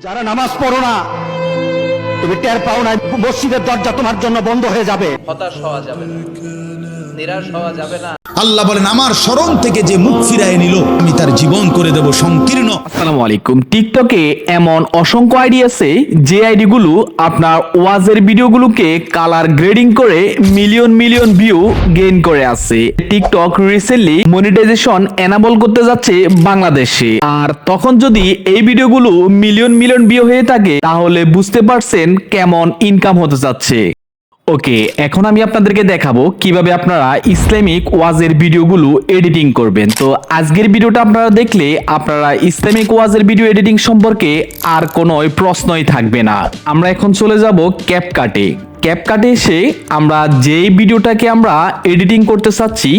যারা নামাজ পড়ো না, তুমি টের পাও না মসজিদের দরজা তোমার জন্য বন্ধ হয়ে যাবে। হতাশ হওয়া যাবে নিরাশ হওয়া যাবে না। আল্লাহ বলেন আমার স্মরণ থেকে যে মুখ ফিরায় নিল আমি তার জীবন করে দেব সংকীর্ণ। আসসালামু আলাইকুম। টিকটকে এমন অসংখ্য আইডি আছে যে আইডিগুলো আপনার ওয়াজের ভিডিওগুলোকে কালার গ্রেডিং করে মিলিয়ন মিলিয়ন ভিউ গেইন করে আছে। টিকটক রিসেন্টলি মনিটাইজেশন এনাবল করতে যাচ্ছে বাংলাদেশে। আর তখন যদি এই ভিডিওগুলো মিলিয়ন মিলিয়ন ভিউ হয়ে থাকে তাহলে বুঝতে পারছেন কেমন ইনকাম হতে যাচ্ছে। ওকে, এখন আমি আপনাদেরকে দেখাবো কীভাবে আপনারা ইসলামিক ওয়াজের ভিডিওগুলো এডিটিং করবেন। তো আজকের ভিডিওটা আপনারা দেখলে আপনারা ইসলামিক ওয়াজের ভিডিও এডিটিং সম্পর্কে আর কোনো প্রশ্নই থাকবে না। আমরা এখন চলে যাব ক্যাপকাটে ক্যাপকাটে এসে আমরা যেই ভিডিওটাকে আমরা এডিটিং করতে চাচ্ছি,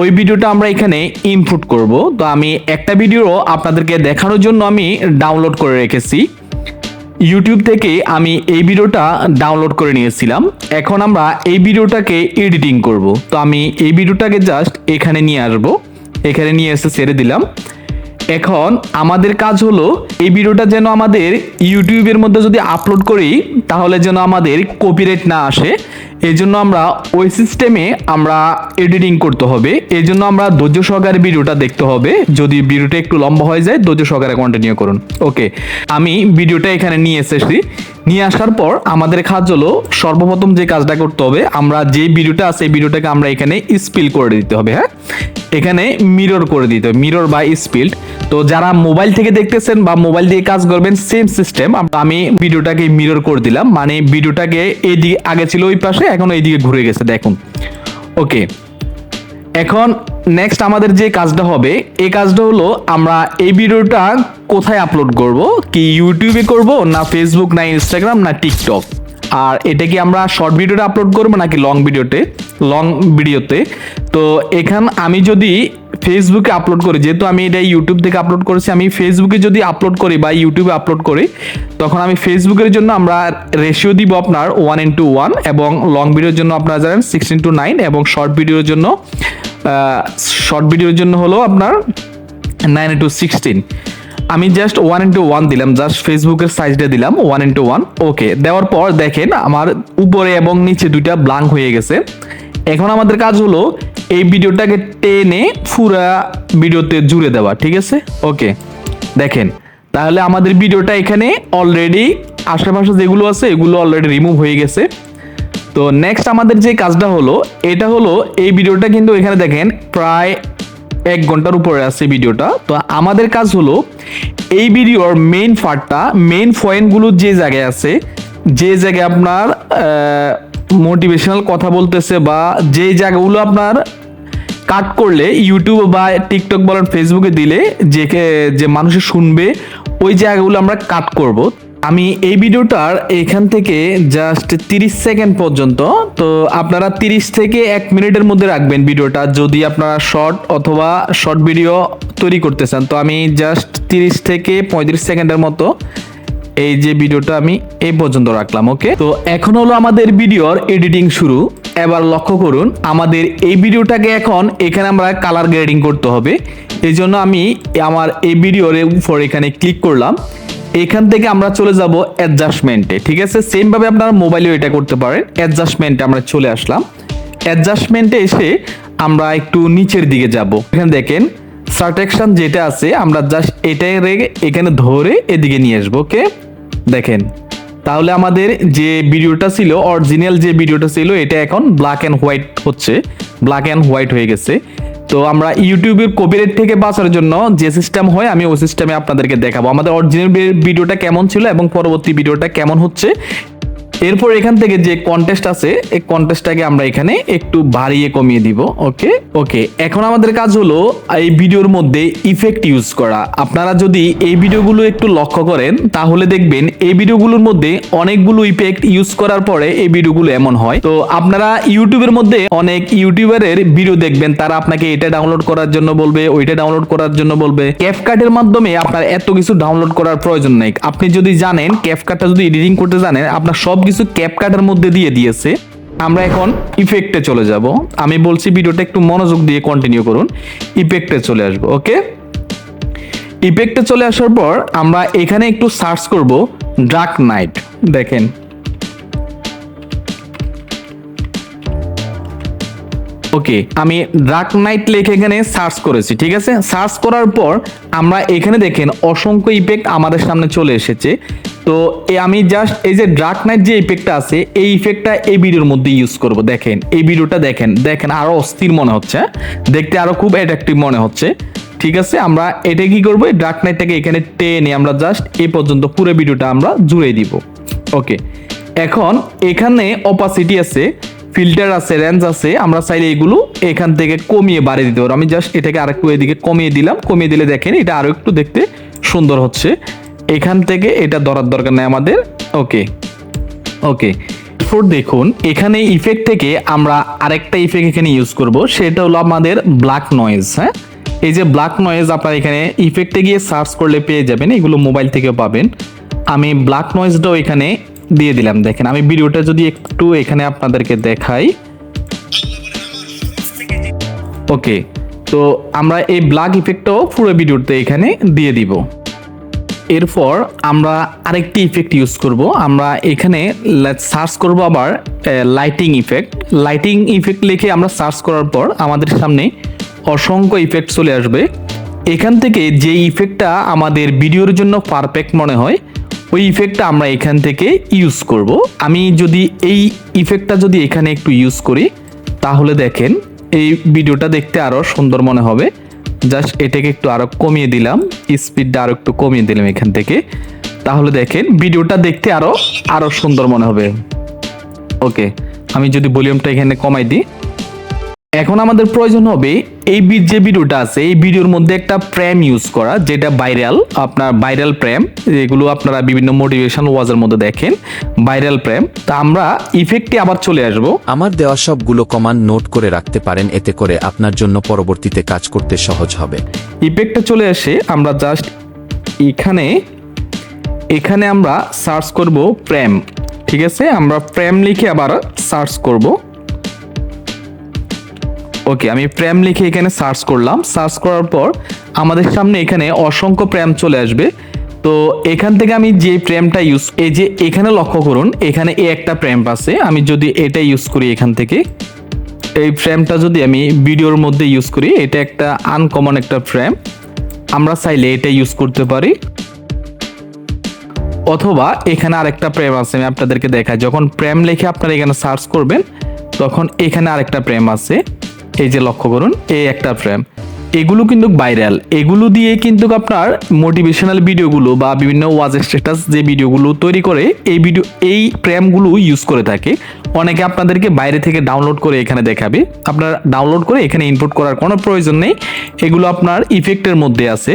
ওই ভিডিওটা আমরা এখানে ইনপুট করব। তো আমি একটা ভিডিও আপনাদেরকে দেখানোর জন্য আমি ডাউনলোড করে রেখেছি। ইউটিউব থেকে আমি এই ভিডিওটা ডাউনলোড করে নিয়েছিলাম। এখন আমরা এই ভিডিওটাকে এডিটিং করব। তো আমি এই ভিডিওটাকে জাস্ট এখানে নিয়ে আসব। এখানে নিয়ে এসে ছেড়ে দিলাম। এখন আমাদের কাজ হলো এই ভিডিওটা যেন আমাদের ইউটিউবের মধ্যে যদি আপলোড করি, তাহলে যেন আমাদের কপিরাইট না আসে। এই জন্য আমরা ওই সিস্টেমে আমরা এডিটিং করতে হবে। এই জন্য আমরা ধৈর্য সহকারে ভিডিওটা দেখতে হবে। যদি ভিডিওটা একটু লম্বা হয়ে যায়, ধৈর্য সহকারে কন্টিনিউ করুন। ওকে আমি ভিডিওটা এখানে নিয়ে এসেছি। নিয়ে আসার পর আমাদের কাজ হলো সর্বপ্রথম যে কাজটা করতে হবে, আমরা যে ভিডিওটা আছে, এই ভিডিওটাকে আমরা এখানে স্পিল করে দিতে হবে হ্যাঁ? এখানে মিরর করে দিতে মিরর বা স্পিল্ড তো যারা মোবাইল থেকে দেখতেছেন বা মোবাইল দিয়ে কাজ করবেন সেম সিস্টেম আমি ভিডিওটাকে মিরর করে দিলাম মানে ভিডিওটাকে এইদিকে আগে ছিল ওই পাশে, এখন এইদিকে ঘুরে গেছে, দেখুন। ওকে। এখন নেক্সট আমাদের যে কাজটা হবে, এই কাজটা হলো আমরা এই ভিডিওটা কোথায় আপলোড করব? কি ইউটিউবে করব, না ফেসবুক না ইনস্টাগ্রাম না টিকটক আর এটা কি আমরা শর্ট ভিডিওটা আপলোড করব নাকি লং ভিডিওতে? লং ভিডিওতে। তো এখান আমি যদি ফেসবুকে আপলোড করি, যেহেতু আমি এটা ইউটিউব থেকে আপলোড করেছি, আমি ফেসবুকে যদি আপলোড করি বা ইউটিউবে আপলোড করি, তখন আমি ফেসবুকের জন্য আমরা রেশিও দিব আপনার ওয়ান ইন্টু ওয়ান এবং লং ভিডিওর জন্য আপনারা জানেন সিক্স ইন্টু নাইন এবং শর্ট ভিডিওর জন্য শর্ট ভিডিওর জন্য হলো আপনার নাইন ইন্টু সিক্সটিন আমি জাস্ট ওয়ান ইন্টু ওয়ান দিলাম জাস্ট ফেসবুকের সাইজটা দিলাম ওয়ান ইন্টু ওয়ান ওকে দেওয়ার পর দেখেন আমার উপরে এবং নিচে দুইটা ব্লাঙ্ক হয়ে গেছে। এখন আমাদের কাজ হলো এই ভিডিওটাকে টেনে পুরা ভিডিওতে জুড়ে দেওয়া, ঠিক আছে? ওকে দেখেন, তাহলে আমাদের ভিডিওটা এখানে অলরেডি আশেপাশে যেগুলো আছে, এগুলো অলরেডি রিমুভ হয়ে গেছে। তো নেক্সট আমাদের যে কাজটা হলো, এটা হলো এই ভিডিওটা কিন্তু এখানে দেখেন প্রায় এক ঘণ্টার উপরে আছে ভিডিওটা। তো আমাদের কাজ হলো, এই ভিডিওর মেইন পার্টটা মেইন পয়েন্টগুলো যে জায়গায় আছে, যে জায়গায় আপনার মোটিভেশনাল কথা বলতেছে বা যে জায়গাগুলো আপনার কাট করলে ইউটিউব বা টিকটক বলেন ফেসবুকে দিলে, যে যে মানুষে শুনবে, ওই জায়গাগুলো আমরা কাট করব। আমি এই ভিডিওটার এখান থেকে জাস্ট তিরিশ সেকেন্ড পর্যন্ত, তো আপনারা তিরিশ থেকে এক মিনিটের মধ্যে রাখবেন ভিডিওটা, যদি আপনারা শর্ট অথবা শর্ট ভিডিও তৈরি করতে চান। তো আমি জাস্ট তিরিশ থেকে পঁয়ত্রিশ সেকেন্ডের মতো এই যে ভিডিওটা আমি এই পর্যন্ত রাখলাম ওকে তো এখন হলো আমাদের ভিডিওর এডিটিং শুরু। এবার লক্ষ্য করুন, আমাদের এই ভিডিওটাকে এখন এখানে আমরা কালার গ্রেডিং করতে হবে। এই জন্য আমি আমার এই ভিডিওর উপর এখানে ক্লিক করলাম। এখান থেকে আমরা চলে যাব অ্যাডজাস্টমেন্টে ঠিক আছে? সেম ভাবে আপনারা মোবাইলেও এটা করতে পারেন। অ্যাডজাস্টমেন্টে আমরা চলে আসলাম। অ্যাডজাস্টমেন্টে এসে আমরা একটু নিচের দিকে যাব। এখানে দেখেন সার্টেকশন যেটা আছে, আমরা জাস্ট এটাই রেখে এখানে ধরে এদিকে নিয়ে আসব, ওকে? দেখেন, তাহলে আমাদের যে ভিডিওটা ছিল অরিজিনাল যে ভিডিওটা ছিল, এটা এখন ব্ল্যাক অ্যান্ড হোয়াইট হচ্ছে। ব্ল্যাক অ্যান্ড হোয়াইট হয়ে গেছে। তো আমরা ইউটিউবের কপিরাইট থেকে বাঁচার জন্য যে সিস্টেম হয়, আমি ওই সিস্টেমে আপনাদেরকে দেখাবো। আমাদের অরিজিনাল ভিডিওটা কেমন ছিল এবং পরবর্তী ভিডিওটা কেমন হচ্ছে এরপর এখান থেকে যে কন্টেস্ট আছে, এই কন্টেস্টটাকে আমরা এখানে একটু বাড়িয়ে কমিয়ে দিব, ওকে? ওকে, এখন আমাদের কাজ হলো এই ভিডিওর মধ্যে ইফেক্ট ইউজ করা। আপনারা যদি এই ভিডিওগুলো একটু লক্ষ্য করেন, তাহলে দেখবেন এই ভিডিওগুলোর মধ্যে অনেকগুলো ইফেক্ট ইউজ করার পরে এই ভিডিওগুলো এমন হয়। তো আপনারা ইউটিউবের মধ্যে অনেক ইউটিউবারের ভিডিও দেখবেন, তারা আপনাকে এটা ডাউনলোড করার জন্য বলবে, ওইটা ডাউনলোড করার জন্য বলবে। ক্যাপকাটের মাধ্যমে আপনার এত কিছু ডাউনলোড করার প্রয়োজন নেই। আপনি যদি জানেন ক্যাপকাটটা যদি এডিটিং করতে জানেন, আপনার সব কিছু ক্যাপকাটের মধ্যে দিয়ে দিয়েছে। আমরা এখন ইফেক্টে চলে যাব। আমি বলছি ভিডিওটা একটু মনোযোগ দিয়ে কন্টিনিউ করুন। ইফেক্টে চলে আসব ওকে ইফেক্টে চলে আসার পর আমরা এখানে একটু সার্চ করব ডার্ক নাইট দেখেন। ওকে আমি ডার্ক নাইট লিখে এখানে সার্চ করেছি, ঠিক আছে? সার্চ করার পর আমরা এখানে দেখেন অসংখ্য ইফেক্ট আমাদের সামনে চলে এসেছে। তো এ আমি জাস্ট এই যে ডার্ক নাইট যে ইফেক্টটা আছে, এই ইফেক্টটা এই ভিডিওর মধ্যে ইউজ করব। দেখেন, এই ভিডিওটা দেখেন দেখেন আরও অস্থির মনে হচ্ছে দেখতে আরও খুব অ্যাট্রাকটিভ মনে হচ্ছে। ঠিক আছে, আমরা এটা কি করব? ডার্ক নাইটটাকে এখানে টেনে আমরা জাস্ট এই পর্যন্ত পুরো ভিডিওটা আমরা জুড়ে দিব। ওকে এখন এখানে অপাসিটি আছে ফিল্টার আছে রেঞ্জ আছে, আমরা চাইলে এগুলো এখান থেকে কমিয়ে বাড়িয়ে দিতে পারব আমি জাস্ট এটাকে আরেকটু এদিকে কমিয়ে দিলাম। কমিয়ে দিলে দেখেন এটা আরও একটু দেখতে সুন্দর হচ্ছে। এখান থেকে এটা ধরার দরকার নেই আমাদের। ওকে ওকে এরপর দেখুন, এখানে ইফেক্ট থেকে আমরা আরেকটা ইফেক্ট এখানে ইউজ করব, সেটা হলো আমাদের ব্ল্যাক নয়েজ হ্যাঁ? এই যে ব্ল্যাক নয়েজ আপনারা এখানে ইফেক্টে গিয়ে সার্চ করলে পেয়ে যাবেন, এগুলো মোবাইল থেকেও পাবেন। আমি ব্ল্যাক নয়েজটাও এখানে দিয়ে দিলাম, দেখেন। আমি ভিডিওটা যদি একটু এখানে আপনাদেরকে দেখাই। ওকে তো আমরা এই ব্ল্যাক ইফেক্টটাও পুরো ভিডিওতে এখানে দিয়ে দিব। এরপর আমরা আরেকটি ইফেক্ট ইউজ করব। আমরা এখানে সার্চ করব আবার লাইটিং ইফেক্ট লাইটিং ইফেক্ট লিখে আমরা সার্চ করার পর আমাদের সামনে অসংখ্য ইফেক্ট চলে আসবে। এখান থেকে যে ইফেক্টটা আমাদের ভিডিওর জন্য পারফেক্ট মনে হয়, ওই ইফেক্টটা আমরা এখান থেকে ইউজ করব। আমি যদি এই ইফেক্টটা যদি এখানে একটু ইউজ করি, তাহলে দেখেন এই ভিডিওটা দেখতে আরও সুন্দর মনে হবে। জাস্ট এটাকে একটু আরও কমিয়ে দিলাম, স্পিডটা আরও একটু কমিয়ে দিলাম এখান থেকে। তাহলে দেখেন, ভিডিওটা দেখতে আরও আরও সুন্দর মনে হবে। ওকে, আমি যদি ভলিউমটা এখানে কমাই দিই। এখন আমাদের প্রয়োজন হবে এই যে ভিডিওটা আছে এই ভিডিওর মধ্যে একটা প্রেম ইউজ করা যেটা ভাইরাল আপনার ভাইরাল প্রেম এগুলো আপনারা বিভিন্ন মোটিভেশন ওয়াজের মধ্যে দেখেন ভাইরাল প্রেম। তা আমরা ইফেক্টে আবার চলে আসব। আমার দেওয়া সবগুলো কমান্ড নোট করে রাখতে পারেন এতে করে আপনার জন্য পরবর্তীতে কাজ করতে সহজ হবে। ইফেক্টটা চলে আসে আমরা জাস্ট এখানে এখানে আমরা সার্চ করব প্রেম। ঠিক আছে? আমরা প্রেম লিখে আবার সার্চ করব। ওকে আমি প্রেম লিখে এখানে সার্চ করলাম। সার্চ করার পর আমাদের সামনে এখানে অসংখ্য প্রেম চলে আসবে। তো এখান থেকে আমি যে প্রেমটা ইউজ এই যে এখানে লক্ষ্য করুন, এখানে এ একটা প্রেম আছে। আমি যদি এটা ইউজ করি এখান থেকে, এই ফ্রেমটা যদি আমি ভিডিওর মধ্যে ইউজ করি, এটা একটা আনকমন একটা ফ্রেম আমরা চাইলে এটা ইউজ করতে পারি। অথবা এখানে আরেকটা প্রেম আছে, আমি আপনাদেরকে দেখাই। যখন প্রেম লিখে আপনারা এখানে সার্চ করবেন, তখন এখানে আরেকটা প্রেম আছে। এই যে লক্ষ্য করুন এই একটা ফ্রেম এগুলো কিন্তু ভাইরাল এগুলো দিয়ে কিন্তু আপনার মোটিভেশনাল ভিডিওগুলো বা বিভিন্ন ওয়াজ স্ট্যাটাস যে ভিডিওগুলো তৈরি করে, এই ভিডিও এই প্রেমগুলো ইউজ করে থাকে। অনেকে আপনাদেরকে বাইরে থেকে ডাউনলোড করে এখানে দেখাবে। আপনার ডাউনলোড করে এখানে ইনপুট করার কোনো প্রয়োজন নেই। এগুলো আপনার ইফেক্টের মধ্যে আছে।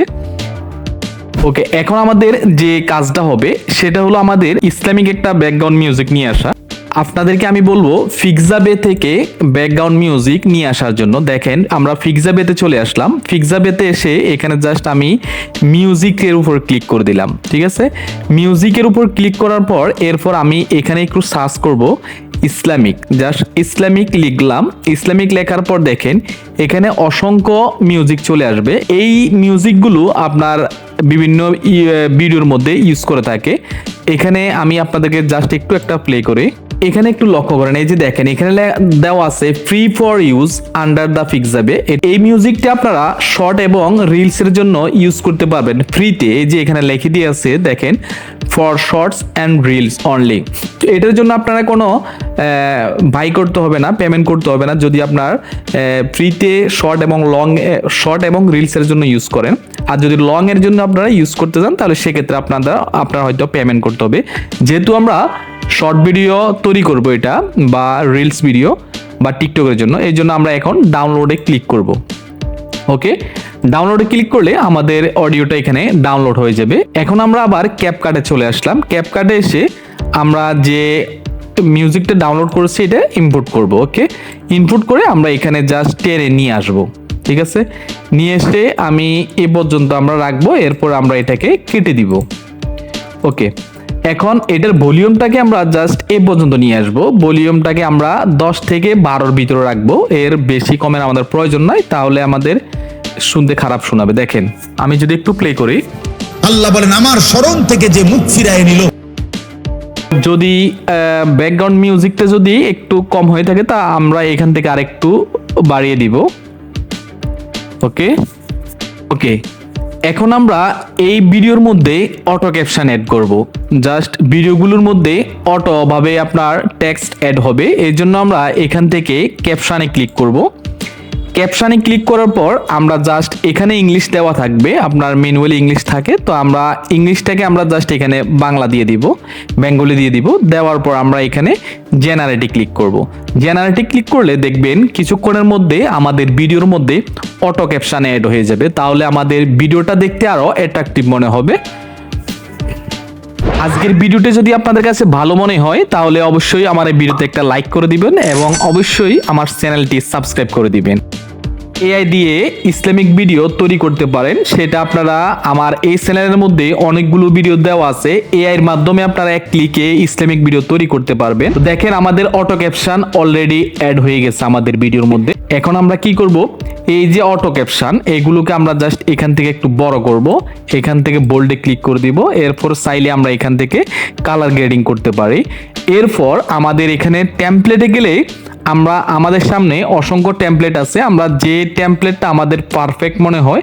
ওকে এখন আমাদের যে কাজটা হবে, সেটা হলো আমাদের ইসলামিক একটা ব্যাকগ্রাউন্ড মিউজিক নিয়ে আসা। আপনাদেরকে আমি বলব ফিক্সাবে থেকে ব্যাকগ্রাউন্ড মিউজিক নিয়ে আসার জন্য। দেখেন, আমরা ফিক্সাবেতে চলে আসলাম। ফিক্সাবেতে এসে এখানে জাস্ট আমি মিউজিকের উপর ক্লিক করে দিলাম, ঠিক আছে? মিউজিকের উপর ক্লিক করার পর, এরপর আমি এখানে একটু সার্চ করব ইসলামিক জাস্ট ইসলামিক লিখলাম। ইসলামিক লেখার পর দেখেন, এখানে অসংখ্য মিউজিক চলে আসবে। এই মিউজিকগুলো আপনার বিভিন্ন ভিডিওর মধ্যে ইউজ করে থাকে। এখানে আমি আপনাদেরকে জাস্ট একটু একটা প্লে করে। এখানে একটু লক্ষ্য করেন, এই যে দেখেন, এখানে দেওয়া আছে free for use under the fix যাবে। এই মিউজিকটা আপনারা শর্ট এবং রিলস এর জন্য ইউজ করতে পারবেন ফ্রিতে এই যে এখানে লিখে দিয়ে আছে দেখেন for shorts and reels only এটার জন্য আপনারা কোনো বাই করতে হবে না পেমেন্ট করতে হবে না, যদি আপনার ফ্রিতে শর্ট এবং লং শর্ট এবং রিলসের জন্য ইউজ করেন। আর যদি লং এর জন্য আপনারা ইউজ করতে চান, তাহলে সেক্ষেত্রে আপনারা আপনার হয়তো পেমেন্ট করতে হবে। যেহেতু আমরা শর্ট ভিডিও তৈরি করব এটা, বা রিলস ভিডিও বা টিকটকের জন্য, এই জন্য আমরা এখন ডাউনলোডে ক্লিক করব। ওকে ডাউনলোডে ক্লিক করলে আমাদের অডিওটা এখানে ডাউনলোড হয়ে যাবে। এখন আমরা আবার ক্যাপকার্ডে চলে আসলাম। ক্যাপকার্ডে এসে আমরা যে মিউজিকটা ডাউনলোড করেছি, এটা ইনপুট করব ওকে ইনপুট করে আমরা এখানে জাস্ট টেনে নিয়ে আসব, ঠিক আছে? নিয়ে এসে আমি এ পর্যন্ত আমরা রাখব, এরপর আমরা এটাকে কেটে দিব ওকে এখন এটার ভলিউমটাকে আমরা জাস্ট এ পর্যন্ত নিয়ে আসব। ভলিউমটাকে আমরা দশ থেকে বারোর ভিতরে রাখব। এর বেশি কমের আমাদের প্রয়োজন নাই। তাহলে আমাদের শুনতে খারাপ শোনাবে। দেখেন আমি যদি একটু প্লে করি। আল্লাহ বলেন আমার স্মরণ থেকে যে মুখ ফিরায় নিল। যদি ব্যাকগ্রাউন্ড মিউজিকটা যদি একটু কম হয়ে থাকে তা আমরা এখান থেকে আরেকটু বাড়িয়ে দিব। ওকে? ওকে। এখন আমরা এই ভিডিওর মধ্যে অটো ক্যাপশন অ্যাড করব। জাস্ট ভিডিওগুলোর মধ্যে অটো ভাবে আপনার টেক্সট অ্যাড হবে। এর জন্য আমরা এখান থেকে ক্যাপশানে ক্লিক করব। ক্যাপশানে ক্লিক করার পর আমরা জাস্ট এখানে ইংলিশ দেওয়া থাকবে, আপনার ম্যানুয়ালি ইংলিশ থাকে, তো আমরা ইংলিশটাকে আমরা জাস্ট এখানে বাংলা দিয়ে দিব বেঙ্গলি দিয়ে দিব, দেওয়ার পর আমরা এখানে জেনারেটে ক্লিক করব। জেনারেটে ক্লিক করলে দেখবেন কিছুক্ষণের মধ্যে আমাদের ভিডিওর মধ্যে অটো ক্যাপশানে অ্যাড হয়ে যাবে, তাহলে আমাদের ভিডিওটা দেখতে আরও অ্যাট্রাকটিভ মনে হবে। আজকের ভিডিওটি যদি আপনাদের কাছে ভালো মনে হয়, তাহলে অবশ্যই আমার এই ভিডিওতে একটা লাইক করে দিবেন এবং অবশ্যই আমার চ্যানেলটি সাবস্ক্রাইব করে দিবেন। এআই দিয়ে ইসলামিক ভিডিও তৈরি করতে পারেন। সেটা আপনারা আমার এই চ্যানেলের মধ্যে অনেকগুলো ভিডিও দেওয়া আছে। এআই এর মাধ্যমে আপনারা এক ক্লিকে ইসলামিক ভিডিও তৈরি করতে পারবেন। তো দেখেন আমাদের অটো ক্যাপশন অলরেডি অ্যাড হয়ে গেছে আমাদের ভিডিওর মধ্যে। এখন আমরা কি করব? এই যে অটো ক্যাপশন, এগুলোকে আমরা জাস্ট এখান থেকে একটু বড় করব। এখান থেকে বোল্ডে ক্লিক করে দিব। এরপর চাইলে আমরা এখান থেকে কালার গ্রেডিং করতে পারি। এরপর আমাদের এখানে টেমপ্লেটে গেলে আমরা আমাদের সামনে অসংখ্য টেমপ্লেট আছে। আমরা যে টেমপ্লেটটা আমাদের পারফেক্ট মনে হয়,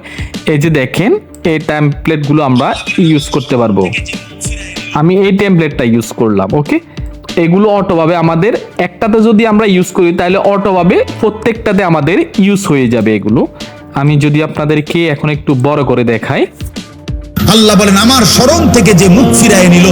এই যে দেখেন, এই টেমপ্লেটগুলো আমরা ইউজ করতে পারব। আমি এই টেমপ্লেটটা ইউজ করলাম ওকে এগুলো অটোভাবে আমাদের, একটাতে যদি আমরা ইউজ করি, তাহলে অটোভাবে প্রত্যেকটাতে আমাদের ইউজ হয়ে যাবে এগুলো। আমি যদি আপনাদেরকে এখন একটু বড় করে দেখাই। আল্লাহ বলেন, আমার স্মরণ থেকে যে মুখ ফিরায় নিল,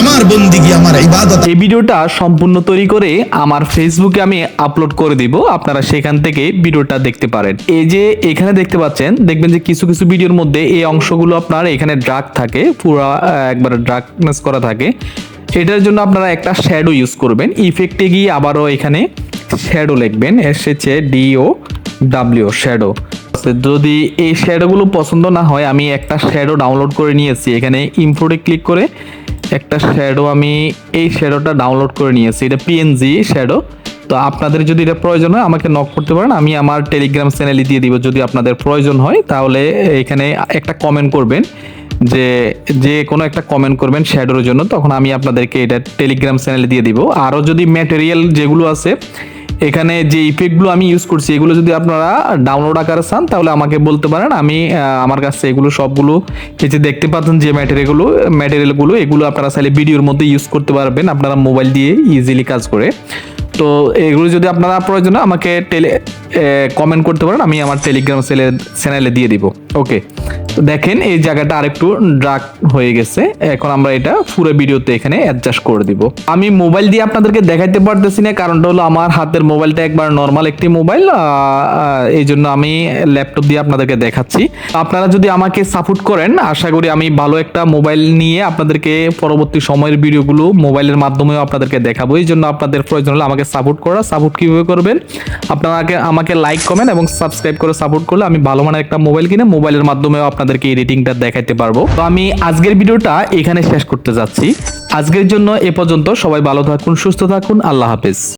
আমার বন্দিগি, আমার ইবাদত এই ভিডিওটা সম্পূর্ণ তৈরি করে আমার ফেসবুকে আমি আপলোড করে দিব, আপনারা সেখান থেকে ভিডিওটা দেখতে পারেন। এই যে এখানে দেখতে পাচ্ছেন, দেখবেন যে কিছু কিছু ভিডিওর মধ্যে এই অংশগুলো আপনার এখানে ড্রাগ থাকে, পুরো একবার ড্রাগনেস করা থাকে। এটার জন্য আপনারা একটা শ্যাডো ইউজ করবেন। ইফেক্টে গিয়ে আবারও এখানে শ্যাডো লিখবেন এসেছে ডিও ডাব্লিউ শ্যাডো যদি এই শ্যাডোগুলো পছন্দ না হয়, আমি একটা শ্যাডো ডাউনলোড করে নিয়েছি। এখানে ইমপ্রোডে ক্লিক করে একটা শ্যাডো আমি এই শ্যাডোটা ডাউনলোড করে নিয়েছি। এটা পিএনজি শ্যাডো তো আপনাদের যদি এটা প্রয়োজন হয়, আমাকে নক করতে পারেন। আমি আমার টেলিগ্রাম চ্যানেলে দিয়ে দিব। যদি আপনাদের প্রয়োজন হয়, তাহলে এখানে একটা কমেন্ট করবেন যে যে কোনো একটা কমেন্ট করবেন শ্যাডোর জন্য। তখন আমি আপনাদেরকে এটা টেলিগ্রাম চ্যানেলে দিয়ে দিব। আরও যদি ম্যাটেরিয়াল যেগুলো আছে এখানে যে ইফেক্টগুলো আমি ইউজ করছি, এগুলো যদি আপনারা ডাউনলোড আকারে চান, তাহলে আমাকে বলতে পারেন। আমি আমার কাছে এগুলো সবগুলো এই যে দেখতে পাচ্ছেন যে ম্যাটেরিয়ালগুলো ম্যাটেরিয়ালগুলো এগুলো আপনারা চাইলে ভিডিওর মধ্যে ইউজ করতে পারবেন। আপনারা মোবাইল দিয়ে ইজিলি কাজ করে। তো এগুলো যদি আপনারা প্রয়োজন আমাকে টেলে কমেন্ট করতে পারেন, আমি আমার টেলিগ্রাম চ্যানেলে দিয়ে দিব ওকে তো দেখেন, এই জায়গাটা আরেকটু ড্রাক হয়ে গেছে, এখন আমরা এটা পুরো ভিডিওতে এখানে অ্যাডজাস্ট করে দিব। আমি মোবাইল দিয়ে আপনাদেরকে দেখাইতে পারতেছি না, কারণটা হলো আমার হাতের মোবাইলটা একবার নর্মাল একটি মোবাইল এই জন্য আমি ল্যাপটপ দিয়ে আপনাদেরকে দেখাচ্ছি। আপনারা যদি আমাকে সাপোর্ট করেন, আশা করি আমি ভালো একটা মোবাইল নিয়ে আপনাদেরকে পরবর্তী সময়ের ভিডিওগুলো মোবাইলের মাধ্যমেও আপনাদেরকে দেখাবো। এই জন্য আপনাদের প্রয়োজন হলে আমাকে সাপোর্ট করা, সাপোর্ট কীভাবে করবেন? আপনাকে আমাকে লাইক কমেন্ট এবং সাবস্ক্রাইব করে সাপোর্ট করলে আমি ভালো মানের একটা মোবাইল কিনে মোবাইলের মাধ্যমেও আপনাদেরকে এই এডিটিংটা দেখাইতে পারব। তো আমি আজকের ভিডিওটা এখানে শেষ করতে যাচ্ছি। আজকের জন্য এ পর্যন্ত সবাই ভালো থাকুন, সুস্থ থাকুন, আল্লাহ হাফেজ।